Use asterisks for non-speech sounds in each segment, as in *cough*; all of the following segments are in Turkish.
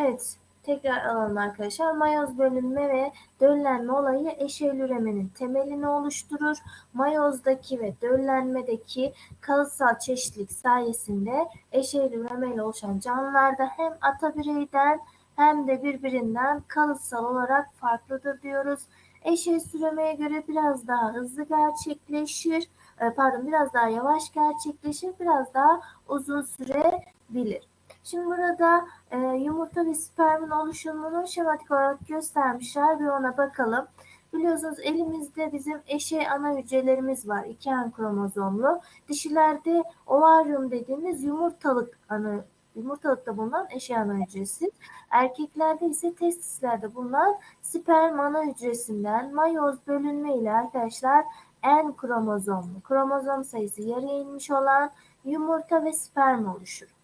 Evet, tekrar alalım arkadaşlar. Mayoz bölünme ve döllenme olayı eşeğli üremenin temelini oluşturur. Mayozdaki ve döllenmedeki kalıtsal çeşitlilik sayesinde eşeğli üremeyle oluşan canlılarda hem ata bireyden hem de birbirinden kalıtsal olarak farklıdır diyoruz. Eşeği süremeye göre biraz daha hızlı gerçekleşir. E, pardon biraz daha yavaş gerçekleşir. Biraz daha uzun sürebilir. Şimdi burada e, yumurta ve spermin oluşumunu şematik olarak göstermişler ve ona bakalım. Biliyorsunuz elimizde bizim eşey ana hücrelerimiz var. iki en kromozomlu. Dişilerde ovaryum dediğimiz yumurtalık ana yumurtalıkta bulunan eşey ana hücresi. Erkeklerde ise testislerde bulunan sperm ana hücresinden mayoz bölünme ile arkadaşlar en kromozomlu, kromozom sayısı yarıya inmiş olan yumurta ve sperm oluşur.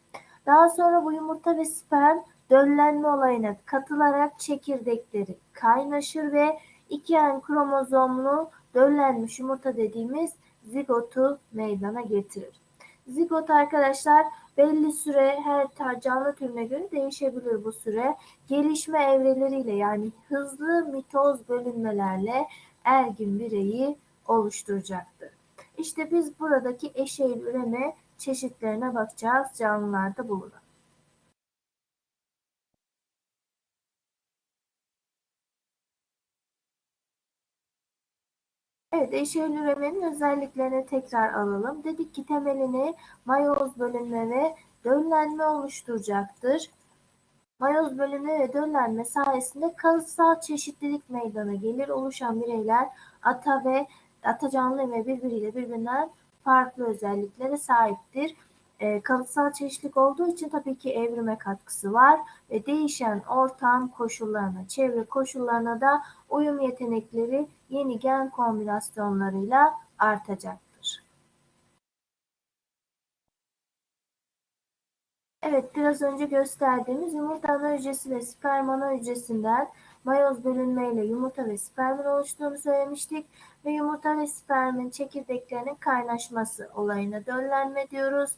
Daha sonra bu yumurta ve sperm döllenme olayına katılarak çekirdekleri kaynaşır ve iki en kromozomlu döllenmiş yumurta dediğimiz zigotu meydana getirir. Zigot arkadaşlar belli süre her canlı türüne göre değişebilir bu süre. Gelişme evreleriyle yani hızlı mitoz bölünmelerle ergin bireyi oluşturacaktır. İşte biz buradaki eşeğil üreme çeşitlerine bakacağız canlılarda bulunan. Evet, eşeğil üremenin özelliklerini tekrar alalım. Dedik ki temelini mayoz bölünme ve döllenme oluşturacaktır. Mayoz bölünme ve döllenme sayesinde kalıtsal çeşitlilik meydana gelir. Oluşan bireyler ata ve ata canlı ve birbiriyle birbirinden farklı özelliklere sahiptir. E, kalıtsal çeşitlilik olduğu için tabii ki evrime katkısı var ve değişen ortam koşullarına, çevre koşullarına da uyum yetenekleri yeni gen kombinasyonlarıyla artacaktır. Evet, biraz önce gösterdiğimiz yumurta ana ve sperm ana hücresinden mayoz bölünmeyle yumurta ve spermin oluştuğunu söylemiştik ve yumurta ve spermin çekirdeklerinin kaynaşması olayına döllenme diyoruz.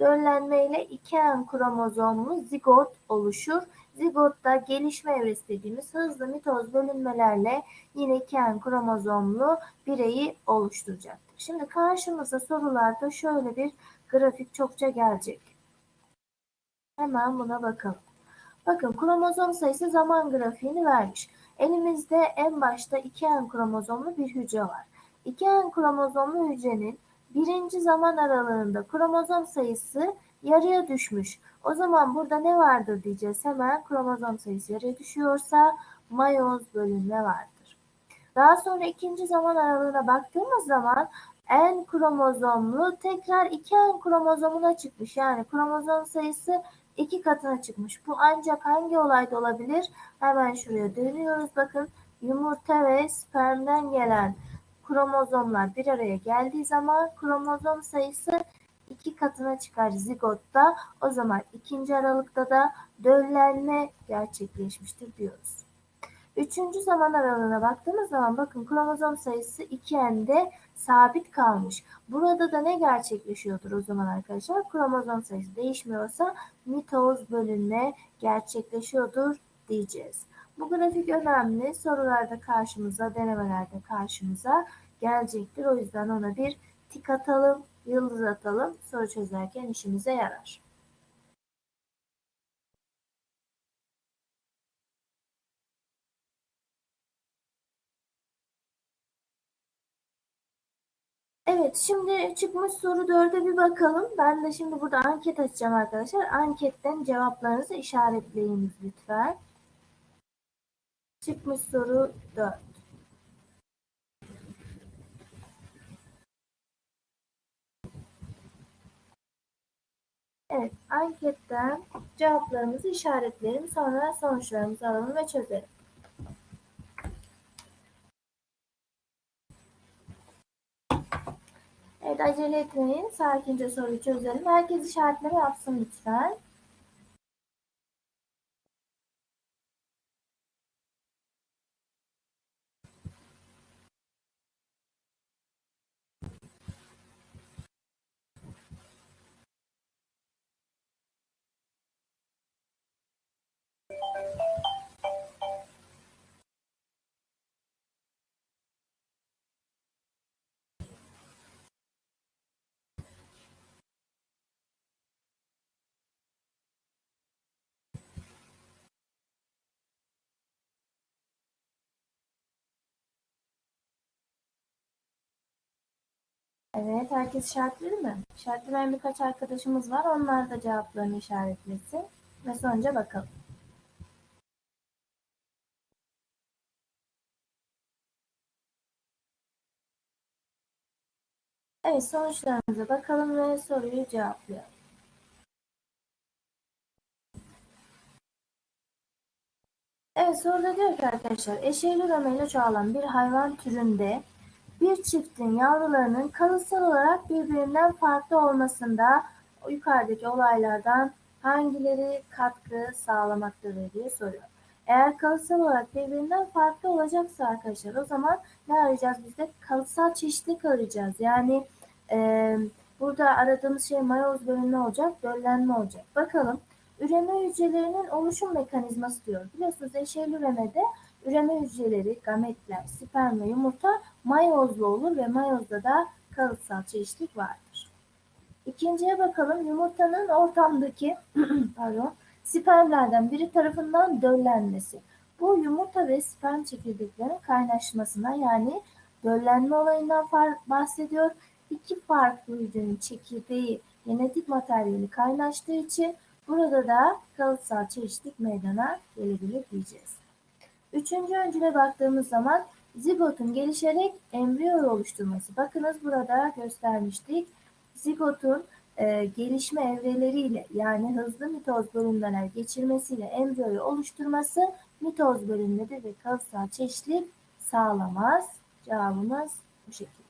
Döllenme ile iki en kromozomlu zigot oluşur. Zigotta gelişme evresi dediğimiz hızlı mitoz bölünmelerle yine iki en kromozomlu bireyi oluşturacaktır. Şimdi karşımıza sorularda şöyle bir grafik çokça gelecek. Hemen buna bakalım. Bakın kromozom sayısı zaman grafiğini vermiş. Elimizde en başta iki en kromozomlu bir hücre var. İki en kromozomlu hücrenin birinci zaman aralığında kromozom sayısı yarıya düşmüş. O zaman burada ne vardır diyeceğiz. Hemen kromozom sayısı yarıya düşüyorsa mayoz bölünme vardır. Daha sonra ikinci zaman aralığına baktığımız zaman en kromozomlu tekrar iki en kromozomuna çıkmış. Yani kromozom sayısı iki katına çıkmış. Bu ancak hangi olayda olabilir? Hemen şuraya dönüyoruz. Bakın yumurta ve spermden gelen kromozomlar bir araya geldiği zaman kromozom sayısı iki katına çıkar zigotta. O zaman ikinci aralıkta da döllenme gerçekleşmiştir diyoruz. Üçüncü zaman aralığına baktığımız zaman bakın kromozom sayısı 2n'de sabit kalmış. Burada da ne gerçekleşiyordur o zaman arkadaşlar? Kromozom sayısı değişmiyorsa mitoz bölünme gerçekleşiyordur diyeceğiz. Bu grafik önemli. Sorularda karşımıza, denemelerde karşımıza gelecektir. O yüzden ona bir tik atalım, yıldız atalım. Soru çözerken işimize yarar. Evet şimdi çıkmış soru 4'e bir bakalım. Ben de şimdi burada anket açacağım arkadaşlar. Anketten cevaplarınızı işaretleyiniz lütfen. Çıkmış soru 4. Evet, anketten cevaplarımızı işaretleyelim. Sonra sonuçlarımızı alalım ve çözelim. Evet, acele etmeyin. Sakince soruyu çözelim. Herkes işaretleme yapsın lütfen. Evet, herkes işaretledi mi? İşaretleyen birkaç arkadaşımız var. Onlar da cevaplarını işaretlesin. Ve sonuca bakalım. Evet, sonuçlarımıza bakalım ve soruyu cevaplayalım. Evet, soruda diyor ki arkadaşlar, eşeğli üremeyle çoğalan bir hayvan türünde bir çiftin yavrularının kalıtsal olarak birbirinden farklı olmasında yukarıdaki olaylardan hangileri katkı sağlamaktadır diye soruyor. Eğer kalıtsal olarak birbirinden farklı olacaksa arkadaşlar o zaman ne arayacağız biz de? Kalıtsal çeşitlilik arayacağız. Yani e, burada aradığımız şey mayoz bölünme olacak, döllenme olacak. Bakalım üreme hücrelerinin oluşum mekanizması diyor. Biliyorsunuz eşeyli üremede üreme hücreleri, gametler, sperm ve yumurta mayozlu olur ve mayozda da kalıtsal çeşitlilik vardır. İkinciye bakalım. Yumurtanın ortamdaki *clears throat* pardon, spermlerden biri tarafından döllenmesi. Bu yumurta ve sperm çekirdeklerinin kaynaşmasına yani döllenme olayından bahsediyor. İki farklı hücrenin çekirdeği genetik materyali kaynaştığı için burada da kalıtsal çeşitlilik meydana gelebilir diyeceğiz. Üçüncü öncüle baktığımız zaman zigotun gelişerek embriyo oluşturması. Bakınız burada göstermiştik. Zigotun e, gelişme evreleriyle yani hızlı mitoz bölümleri geçirmesiyle embriyoyu oluşturması mitoz bölümleri ve kalıtsal çeşitlilik sağlamaz. Cevabımız bu şekilde.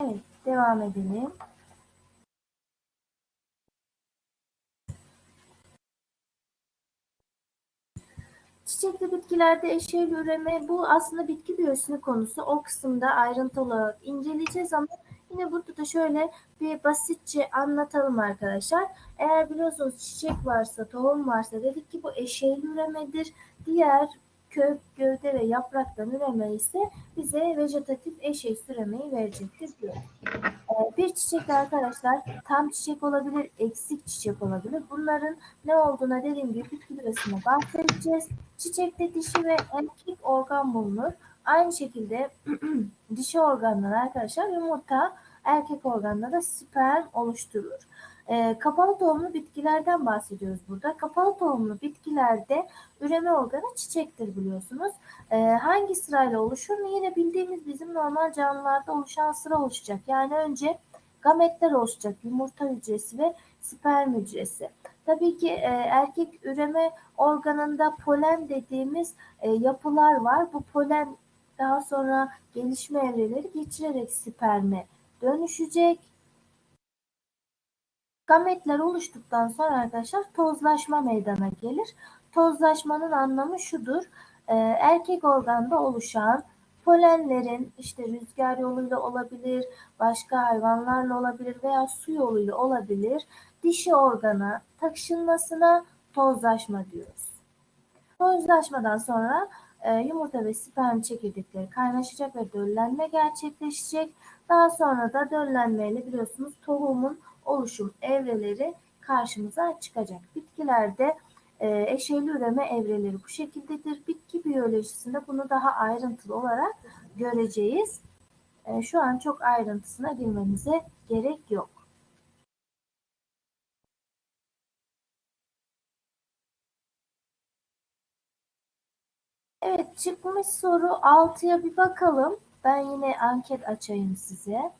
Evet, devam edelim. Çiçekli bitkilerde eşeğli üreme bu aslında bitki biyolojisi konusu. O kısımda ayrıntılı inceleyeceğiz ama yine burada da şöyle bir basitçe anlatalım arkadaşlar. Eğer biliyorsunuz çiçek varsa, tohum varsa dedik ki bu eşeğli üremedir. Diğer kök, gövde ve yapraktan üreme ise bize vejetatif eşeği üremeyi verecektir diyor. Ee, bir çiçek arkadaşlar tam çiçek olabilir, eksik çiçek olabilir. Bunların ne olduğuna dediğim gibi bitki büresine bahsedeceğiz. Çiçekte dişi ve erkek organ bulunur. Aynı şekilde *clears throat* dişi organlar arkadaşlar yumurta, erkek organla da sperm oluşturur. E, kapalı tohumlu bitkilerden bahsediyoruz burada. Kapalı tohumlu bitkilerde üreme organı çiçektir biliyorsunuz. E, hangi sırayla oluşur? Yine bildiğimiz bizim normal canlılarda oluşan sıra oluşacak. Yani önce gametler oluşacak. Yumurta hücresi ve sperm hücresi. Tabii ki e, erkek üreme organında polen dediğimiz e, yapılar var. Bu polen daha sonra gelişme evreleri geçirerek sperme dönüşecek. Gametler oluştuktan sonra arkadaşlar tozlaşma meydana gelir. Tozlaşmanın anlamı şudur. E, erkek organda oluşan polenlerin işte rüzgar yoluyla olabilir, başka hayvanlarla olabilir veya su yoluyla olabilir. Dişi organa taşınmasına tozlaşma diyoruz. Tozlaşmadan sonra e, yumurta ve sperm çekirdekleri kaynaşacak ve döllenme gerçekleşecek. Daha sonra da döllenmeyle biliyorsunuz tohumun oluşum evreleri karşımıza çıkacak. Bitkilerde e, eşeyli üreme evreleri bu şekildedir. Bitki biyolojisinde bunu daha ayrıntılı olarak göreceğiz. E, şu an çok ayrıntısına girmemize gerek yok. Evet çıkmış soru 6'ya bir bakalım. Ben yine anket açayım size.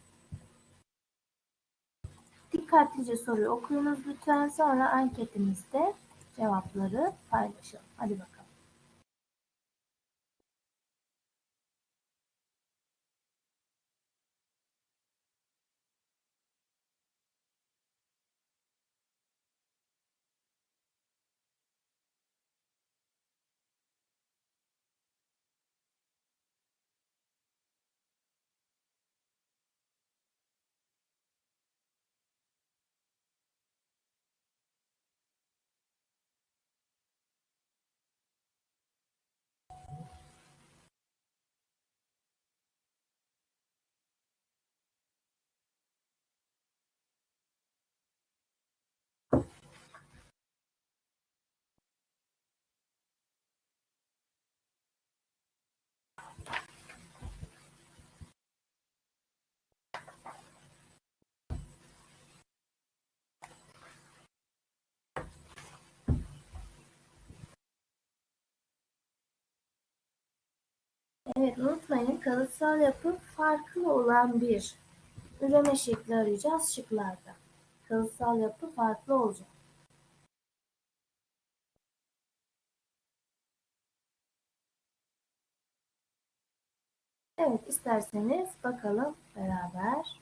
Dikkatlice soruyu okuyunuz lütfen. Sonra anketimizde cevapları paylaşalım. Hadi bakalım. Evet unutmayın kalıtsal yapı farklı olan bir üreme şekli arayacağız şıklarda. Kalıtsal yapı farklı olacak. Evet isterseniz bakalım beraber.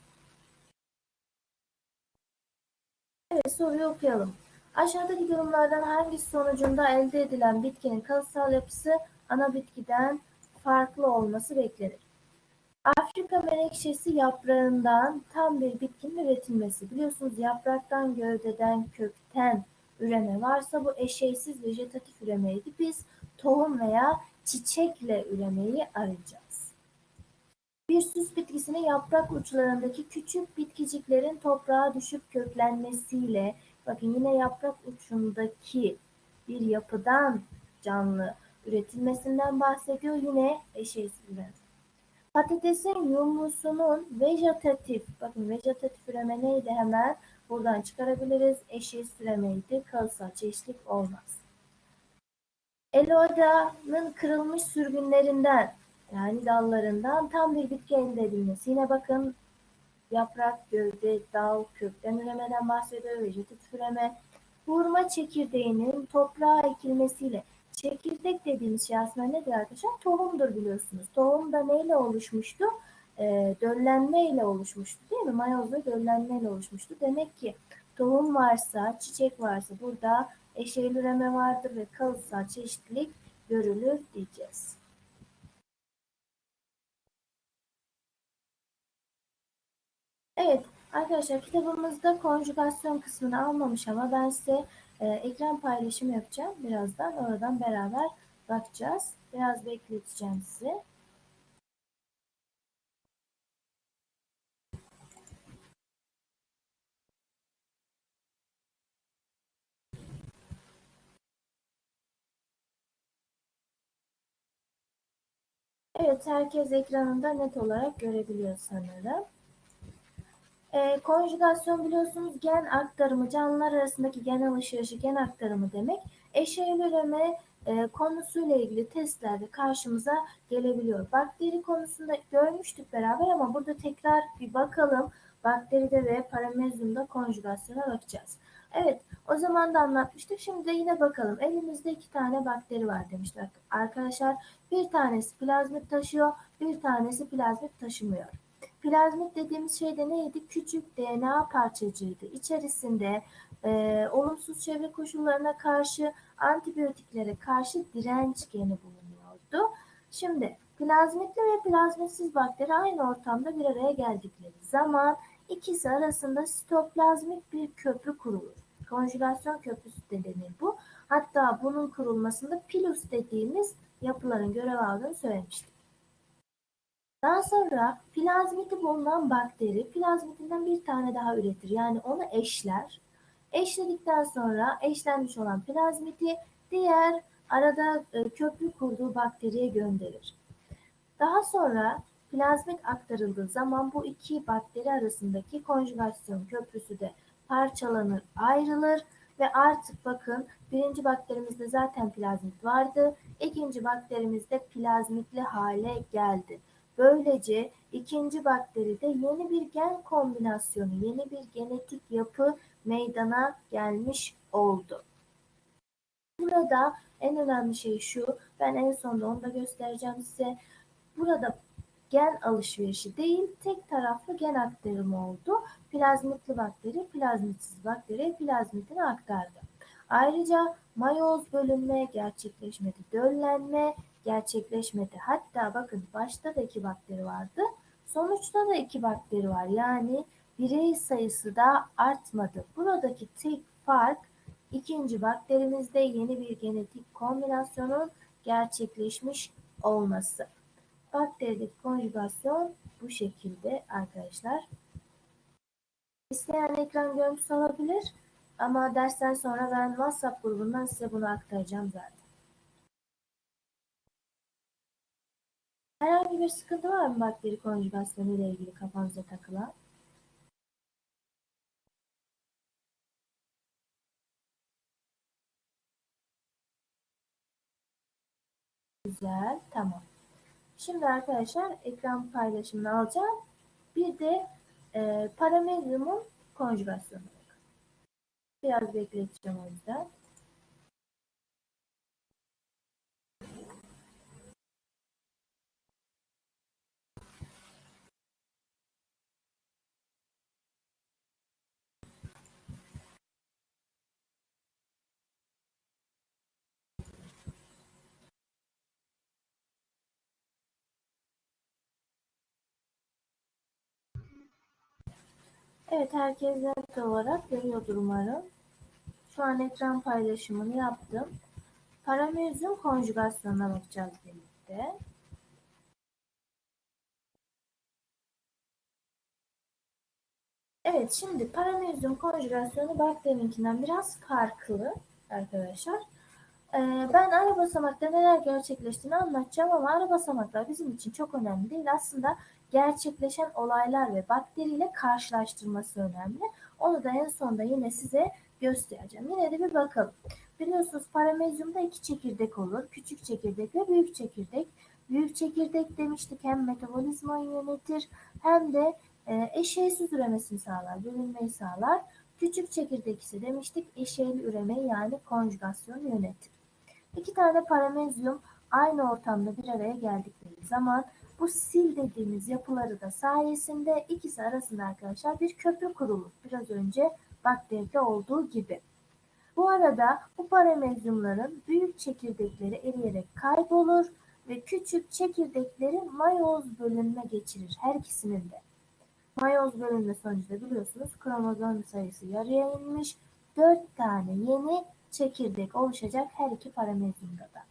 Evet soruyu okuyalım. Aşağıdaki durumlardan hangisi sonucunda elde edilen bitkinin kalıtsal yapısı ana bitkiden farklı olması beklenir? Afrika menekşesi yaprağından tam bir bitkinin üretilmesi. Biliyorsunuz yapraktan, gövdeden, kökten üreme varsa bu eşeysiz vejetatif üremeydi. Biz tohum veya çiçekle üremeyi arayacağız. Bir süs bitkisinin yaprak uçlarındaki küçük bitkiciklerin toprağa düşüp köklenmesiyle, bakın yine yaprak uçundaki bir yapıdan canlı üretilmesinden bahsediyor. Yine eşeysiz üreme. Patatesin yumrusunun vejetatif, bakın vejetatif üreme neydi hemen buradan çıkarabiliriz. Eşeğsiz üremeydi, kalıtsal çeşitlik olmaz. Eloida'nın kırılmış sürgünlerinden yani dallarından tam bir bitki elde edilmesi. Yine bakın yaprak, gövde, dal, kökten üremeden bahsediyor. Vejetatif üreme. Hurma çekirdeğinin toprağa ekilmesiyle çekirdek dediğimiz şey aslında nedir arkadaşlar? Tohumdur biliyorsunuz. Tohum da neyle oluşmuştu? E, döllenme ile oluşmuştu değil mi? Mayozla döllenme ile oluşmuştu. Demek ki tohum varsa, çiçek varsa burada eşeğli üreme vardır ve kalıtsal çeşitlilik görülür diyeceğiz. Evet arkadaşlar kitabımızda konjugasyon kısmını almamış ama ben size e, ekran paylaşımı yapacağım. Birazdan oradan beraber bakacağız. Biraz bekleteceğim sizi. Evet, herkes ekranında net olarak görebiliyor sanırım. E, konjugasyon biliyorsunuz gen aktarımı, canlılar arasındaki gen alışverişi, gen aktarımı demek. Eşeğli üreme e, konusuyla ilgili testlerde karşımıza gelebiliyor. Bakteri konusunda görmüştük beraber ama burada tekrar bir bakalım. Bakteride ve paramezyumda konjugasyona bakacağız. Evet, o zaman da anlatmıştık. Şimdi de yine bakalım. Elimizde iki tane bakteri var demişler. Arkadaşlar bir tanesi plazmit taşıyor, bir tanesi plazmit taşımıyor. Plazmit dediğimiz şey de neydi? Küçük DNA parçacığıydı. İçerisinde e, olumsuz çevre koşullarına karşı antibiyotiklere karşı direnç geni bulunuyordu. Şimdi plazmitli ve plazmitsiz bakteri aynı ortamda bir araya geldikleri zaman ikisi arasında sitoplazmik bir köprü kurulur. Konjugasyon köprüsü de denir bu. Hatta bunun kurulmasında pilus dediğimiz yapıların görev aldığını söylemiştik. Daha sonra plazmiti bulunan bakteri plazmitinden bir tane daha üretir. Yani onu eşler. Eşledikten sonra eşlenmiş olan plazmiti diğer arada e, köprü kurduğu bakteriye gönderir. Daha sonra plazmit aktarıldığı zaman bu iki bakteri arasındaki konjugasyon köprüsü de parçalanır, ayrılır ve artık bakın birinci bakterimizde zaten plazmit vardı. ikinci bakterimizde plazmitli hale geldi. Böylece ikinci bakteride yeni bir gen kombinasyonu, yeni bir genetik yapı meydana gelmiş oldu. Burada en önemli şey şu, ben en sonunda onu da göstereceğim size. Burada gen alışverişi değil, tek taraflı gen aktarımı oldu. Plazmitli bakteri, plazmitsiz bakteri plazmitini aktardı. Ayrıca mayoz bölünme gerçekleşmedi. Döllenme gerçekleşmedi. Hatta bakın başta da iki bakteri vardı. Sonuçta da iki bakteri var. Yani birey sayısı da artmadı. Buradaki tek fark ikinci bakterimizde yeni bir genetik kombinasyonun gerçekleşmiş olması. Bakterideki konjugasyon bu şekilde arkadaşlar. İsteyen ekran görüntüsü alabilir ama dersten sonra ben WhatsApp grubundan size bunu aktaracağım zaten. Herhangi bir sıkıntı var mı bakteri konjugasyonu ile ilgili kafanıza takılan? Güzel, tamam. Şimdi arkadaşlar ekran paylaşımını alacağım. Bir de e, paramezyumun konjugasyonu. Biraz bekleteceğim o yüzden. Evet herkes net olarak görüyordur umarım. Şu an ekran paylaşımını yaptım. Paramezyum konjugasyonuna bakacağız birlikte. Evet şimdi paramezyum konjugasyonu bakterininkinden biraz farklı arkadaşlar. Ee, ben ara basamakta neler gerçekleştiğini anlatacağım ama ara basamaklar bizim için çok önemli değil. Aslında gerçekleşen olaylar ve bakteriyle karşılaştırması önemli. Onu da en sonda yine size göstereceğim. Yine de bir bakalım. Biliyorsunuz paramezyumda iki çekirdek olur. Küçük çekirdek ve büyük çekirdek. Büyük çekirdek demiştik hem metabolizmayı yönetir hem de e, eşeğsiz üremesini sağlar, bölünmeyi sağlar. Küçük çekirdek ise demiştik eşeğli üremeyi yani konjugasyonu yönetir. İki tane paramezyum aynı ortamda bir araya geldikleri zaman bu sil dediğimiz yapıları da sayesinde ikisi arasında arkadaşlar bir köprü kurulur. Biraz önce bakteride olduğu gibi. Bu arada bu paramezyumların büyük çekirdekleri eriyerek kaybolur ve küçük çekirdekleri mayoz bölünme geçirir her ikisinin de. Mayoz bölünme sonucunda biliyorsunuz kromozom sayısı yarıya inmiş. 4 tane yeni çekirdek oluşacak her iki paramezyumda da.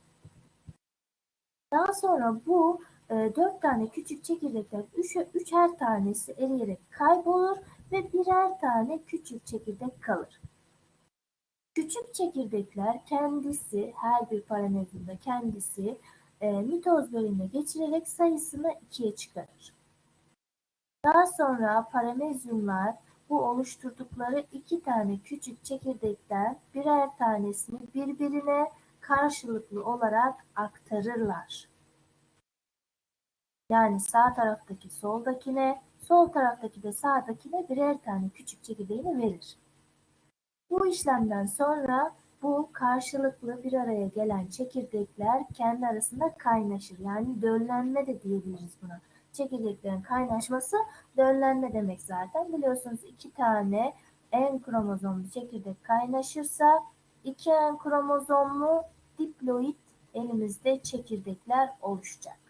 Daha sonra bu 4 tane küçük çekirdekler 3, üçer tanesi eriyerek kaybolur ve birer tane küçük çekirdek kalır. Küçük çekirdekler kendisi her bir paramezyumda kendisi e, mitoz bölümüne geçirerek sayısını ikiye çıkarır. Daha sonra paramezyumlar bu oluşturdukları iki tane küçük çekirdekten birer tanesini birbirine karşılıklı olarak aktarırlar. Yani sağ taraftaki soldakine, sol taraftaki de sağdakine birer tane küçük çekirdeğini verir. Bu işlemden sonra bu karşılıklı bir araya gelen çekirdekler kendi arasında kaynaşır. Yani döllenme de diyebiliriz buna. Çekirdeklerin kaynaşması döllenme demek zaten. Biliyorsunuz iki tane en kromozomlu çekirdek kaynaşırsa iki en kromozomlu diploid elimizde çekirdekler oluşacak.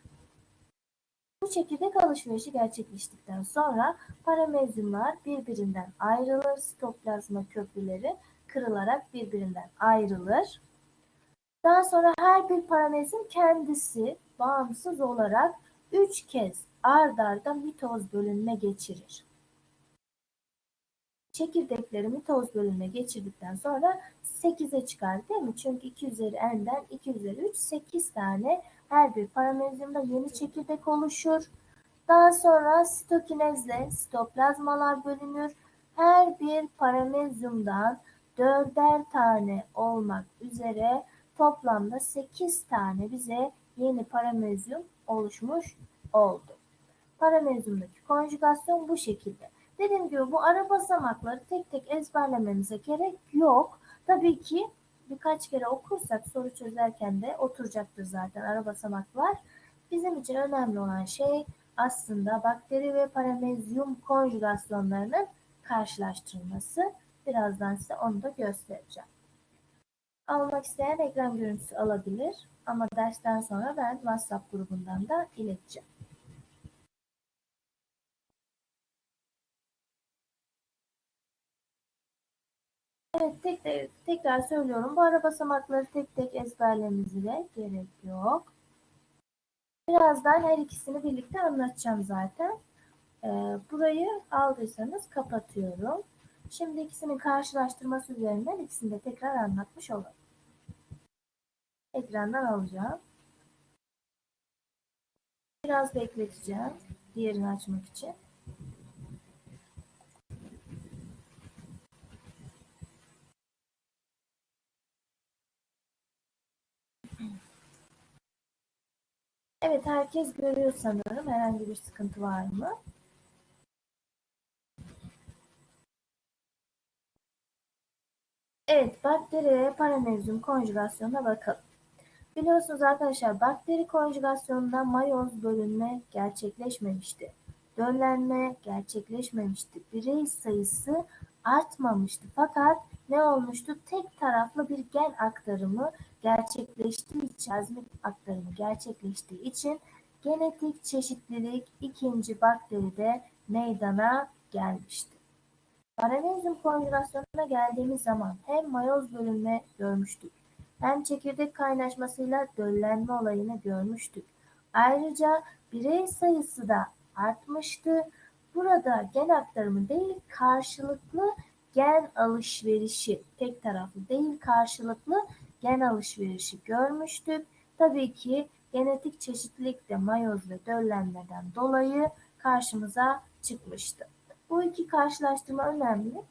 Bu çekirdek alışverişi gerçekleştikten sonra paramezyumlar birbirinden ayrılır. Sitoplazma köprüleri kırılarak birbirinden ayrılır. Daha sonra her bir paramezyum kendisi bağımsız olarak 3 kez ard arda mitoz bölünme geçirir. Çekirdekleri mitoz bölünme geçirdikten sonra 8'e çıkar değil mi? Çünkü 2 üzeri n'den 2 üzeri 3 8 tane her bir paramezyumda yeni çekirdek oluşur. Daha sonra sitokinezle sitoplazmalar bölünür. Her bir paramezyumdan dörder tane olmak üzere toplamda 8 tane bize yeni paramezyum oluşmuş oldu. Paramezyumdaki konjugasyon bu şekilde. Dediğim gibi bu ara basamakları tek tek ezberlememize gerek yok. Tabii ki birkaç kere okursak soru çözerken de oturacaktır zaten ara basamaklar. Bizim için önemli olan şey aslında bakteri ve paramezyum konjugasyonlarının karşılaştırılması. Birazdan size onu da göstereceğim. Almak isteyen ekran görüntüsü alabilir ama dersten sonra ben WhatsApp grubundan da ileteceğim. Evet tek tek, tekrar söylüyorum. Bu ara basamakları tek tek ezberlememize gerek yok. Birazdan her ikisini birlikte anlatacağım zaten. Ee, burayı aldıysanız kapatıyorum. Şimdi ikisinin karşılaştırması üzerinden ikisini de tekrar anlatmış olalım. Ekrandan alacağım. Biraz bekleteceğim. Diğerini açmak için. Evet herkes görüyor sanırım. Herhangi bir sıkıntı var mı? Evet, bakteri paramecium konjugasyonuna bakalım. Biliyorsunuz arkadaşlar bakteri konjugasyonunda mayoz bölünme gerçekleşmemişti. Döllenme gerçekleşmemişti. Birey sayısı artmamıştı. Fakat ne olmuştu? Tek taraflı bir gen aktarımı gerçekleştiği için, aktarımı gerçekleştiği için genetik çeşitlilik ikinci bakteride meydana gelmişti. Paramezyum konjugasyonuna geldiğimiz zaman hem mayoz bölünme görmüştük hem çekirdek kaynaşmasıyla döllenme olayını görmüştük. Ayrıca birey sayısı da artmıştı. Burada gen aktarımı değil karşılıklı gen alışverişi tek taraflı değil karşılıklı gen alışverişi görmüştük. Tabii ki genetik çeşitlilik de mayoz ve döllenmeden dolayı karşımıza çıkmıştı. Bu iki karşılaştırma önemli.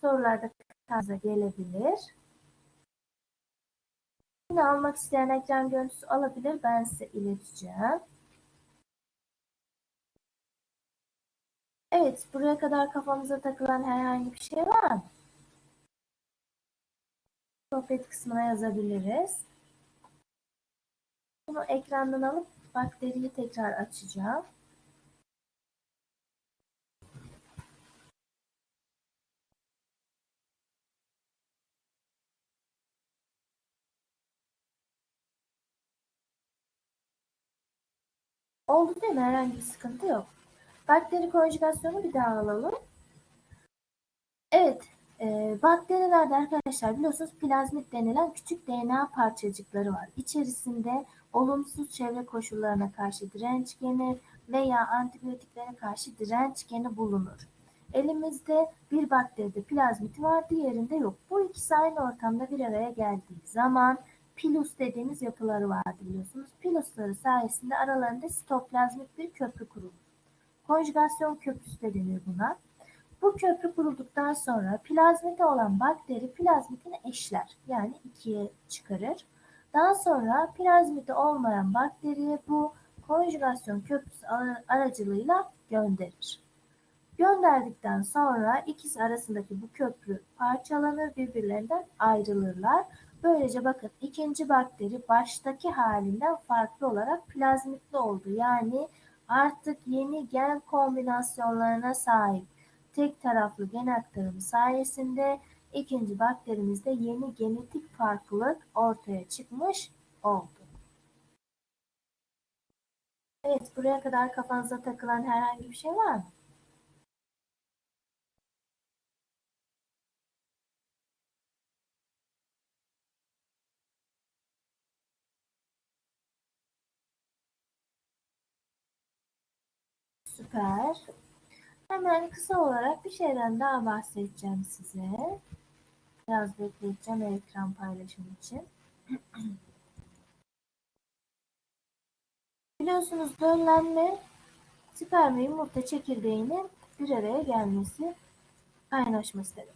Sorularda karşınıza gelebilir. Yine almak isteyen ekran görüntüsü alabilir. Ben size ileteceğim. Evet, buraya kadar kafamıza takılan herhangi bir şey var mı? Sohbet kısmına yazabiliriz. Bunu ekrandan alıp bakteriyi tekrar açacağım. Oldu değil mi? Herhangi bir sıkıntı yok. Bakteri konjugasyonu bir daha alalım. Evet, e, bakterilerde arkadaşlar biliyorsunuz plazmit denilen küçük DNA parçacıkları var. İçerisinde olumsuz çevre koşullarına karşı direnç geni veya antibiyotiklere karşı direnç geni bulunur. Elimizde bir bakteride plazmiti var, diğerinde yok. Bu ikisi aynı ortamda bir araya geldiği zaman pilus dediğimiz yapıları vardı biliyorsunuz. Pilusları sayesinde aralarında sitoplazmik bir köprü kurulur. Konjugasyon köprüsü de denir buna. Bu köprü kurulduktan sonra plazmide olan bakteri plazmitini eşler yani ikiye çıkarır. Daha sonra plazmide olmayan bakteriye bu konjugasyon köprüsü aracılığıyla gönderir. Gönderdikten sonra ikisi arasındaki bu köprü parçalanır, birbirlerinden ayrılırlar. Böylece bakın ikinci bakteri baştaki halinden farklı olarak plazmitli oldu. Yani artık yeni gen kombinasyonlarına sahip tek taraflı gen aktarımı sayesinde ikinci bakterimizde yeni genetik farklılık ortaya çıkmış oldu. Evet, buraya kadar kafanıza takılan herhangi bir şey var mı? Süper. Hemen kısa olarak bir şeyden daha bahsedeceğim size. Biraz bekleyeceğim ekran paylaşımı için. *clears throat* Biliyorsunuz döllenme sperm ve yumurta çekirdeğinin bir araya gelmesi, kaynaşması demek.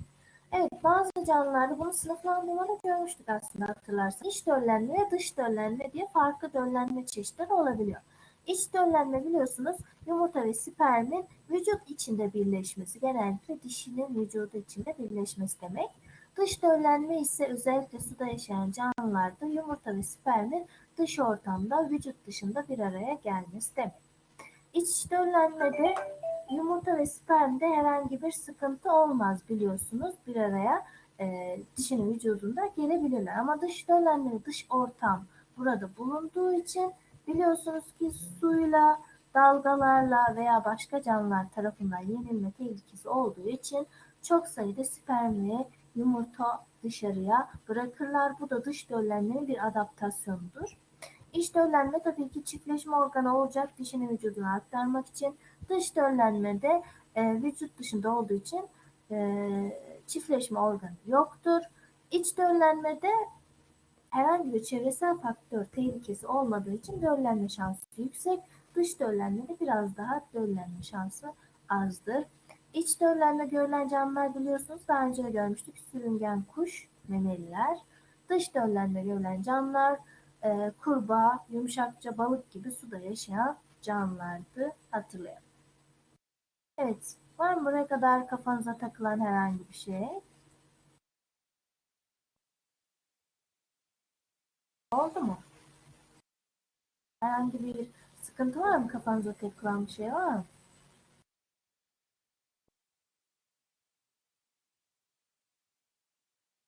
Evet bazı canlılarda bunu sınıflandırmada görmüştük aslında hatırlarsanız. İç döllenme ve dış döllenme diye farklı döllenme çeşitleri olabiliyor. İç döllenme biliyorsunuz yumurta ve spermin vücut içinde birleşmesi. Genellikle dişinin vücudu içinde birleşmesi demek. Dış döllenme ise özellikle suda yaşayan canlılarda yumurta ve spermin dış ortamda vücut dışında bir araya gelmesi demek. İç döllenmede yumurta ve spermde herhangi bir sıkıntı olmaz biliyorsunuz. Bir araya e, dişinin vücudunda gelebilirler. Ama dış döllenme dış ortam burada bulunduğu için biliyorsunuz ki suyla, dalgalarla veya başka canlılar tarafından yenilme tehlikesi olduğu için çok sayıda sperm ve yumurta dışarıya bırakırlar. Bu da dış döllenmenin bir adaptasyonudur. İç döllenme tabii ki çiftleşme organı olacak dişini vücuduna aktarmak için. Dış döllenme de e, vücut dışında olduğu için e, çiftleşme organı yoktur. İç döllenmede herhangi bir çevresel faktör tehlikesi olmadığı için döllenme şansı yüksek. Dış döllenmede biraz daha döllenme şansı azdır. İç döllenme görülen canlılar biliyorsunuz daha önce de görmüştük. Sürüngen kuş, memeliler. Dış döllenme görülen canlılar e, kurbağa, yumuşakça balık gibi suda yaşayan canlılardı. Hatırlayalım. Evet. Var mı buraya kadar kafanıza takılan herhangi bir şey? Oldu mu? Herhangi bir sıkıntı var mı? Kafanıza takılan bir şey var mı?